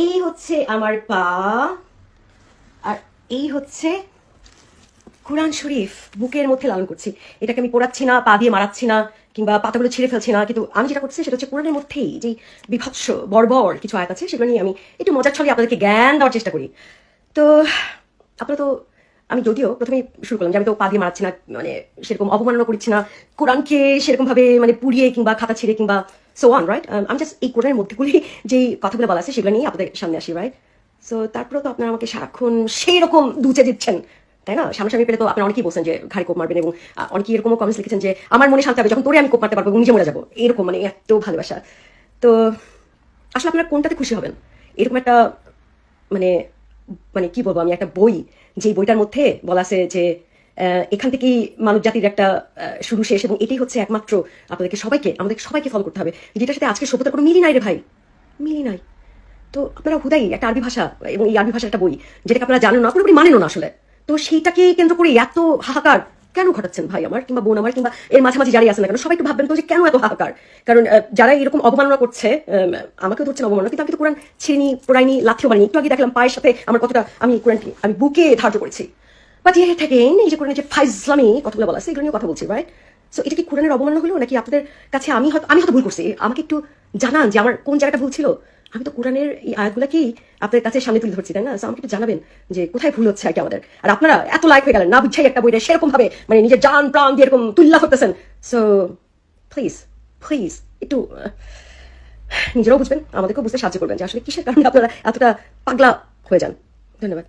এই হচ্ছে আমার পা, আর এই হচ্ছে কোরআন শরীফ, বুকের মধ্যে লালন করছি। এটাকে আমি পোড়াচ্ছি না, পা দিয়ে মারাচ্ছি না, কিংবা পাতাগুলো ছিঁড়ে ফেলছি না, কিন্তু আমি যেটা করছি সেটা হচ্ছে কোরআনের মধ্যেই যে বিভৎস, বর্বর কিছু আয়াত আছে, সেগুলো নিয়ে আমি একটু মজার ছলে আপনাদেরকে জ্ঞান দেওয়ার চেষ্টা করি। তো, আপনারা তো আমি যদিও প্রথমে শুরু করলাম যে আমি তো পা দিয়ে মারাচ্ছি না মানে সেরকম অবমাননা করছি না, কোরআনকে সেরকম ভাবে মানে পুড়িয়ে কিংবা খাতা ছিঁড়ে কিংবা সো অন রাইট আমি জাস্ট এই কোরআনের মধ্যেগুলি, যেই কথাগুলো বলা আছে সেগুলো নিয়ে আপনাদের সামনে আসি রাইট সো তারপরেও তো আপনারা আমাকে সারাক্ষণ সেই রকম দুচে দিচ্ছেন, তাই না? সামনাসামনি পেলে তো আপনারা অনেকেই বলছেন যে ঘাড়ি কোপ মারবেন এবং অনেকেই এরকমও কমেন্টস লিখেছেন যে আমার মনে শান্তি হবে, যখন তোরে আমি কোপ মারতে পারব নিজে মরে যাব, এরকম মানে এত ভালোবাসা। তো আসলে আপনারা কোনটাতে খুশি হবেন? এরকম একটা মানে মানে কি বলব, আমি একটা বই যে বইটার মধ্যে বলা আছে যে এখান থেকেই মানব জাতির একটা শুরু শেষ এবং এটাই হচ্ছে একমাত্র আপনাদেরকে সবাইকে আমাদের সবাইকে ফলো করতে হবে, যেটার সাথে আজকে সভ্যতার কোনো মিলি নাই রে ভাই। মিলি নাই। তো আপনারা হুদাই একটা আরবি ভাষা, এবং এই আরবি ভাষার একটা বই, যেটাকে আপনারা জানেন না, পুরোপুরি মানেন না আসলে। তো সেইটাকে কেন্দ্র করে এত হাহাকার কেন ঘটাচ্ছেন ভাই আমার? কিংবা বোন আমার? কিংবা এর মাঝামাঝি যারাই আছেন না কেন? সবাই একটু ভাববেন তো যে কেন এত হাহাকার? কারণ যারা এরকম অবমাননা করছে আম, আমাকেও ধরছেন অবমাননা কিন্তু আমি তো কোরআন ছিঁড়িনি পোড়াইনি লাথিও মারিনি। একটু আগে দেখলাম পায়ের সাথে আমার কতটা আমি কোরআনটি আমি বুকে ধার্য করেছি। বাট ইয়ে থাকেন এই যে কোরআনের যে ফাইজলামি কথাগুলো বলা আছে এগুলো নিয়ে কথা বলছি রাইট সো এটা কি কোরআনের অবমাননা হলো? নাকি আপনাদের কাছে আমি হয়তো আমি হয়তো ভুল করছি? আমাকে একটু জানান যে আমার কোন জায়গাটা ভুল ছিল? আমি তো কোরআনের এই আয়াতগুলোকেই আপনাদের কাছে সামনে তুলে ধরছি, তাই না? আমাকে জানাবেন যে কোথায় ভুল হচ্ছে আর কি আমাদের। আর আপনারা এত লাইক হয়ে গেলেন, না বুঝছাই একটা বইটা সেরকম ভাবে মানে নিজের জান, প্রাণ দিয়ে এরকম তুল্লা করতেছেন সো প্লিজ প্লিজ একটু নিজেরাও বুঝবেন, আমাদেরকেও বুঝতে সাহায্য করবেন যে আসলে কিসের কারণে আপনারা এতটা পাগলা হয়ে যান। ধন্যবাদ।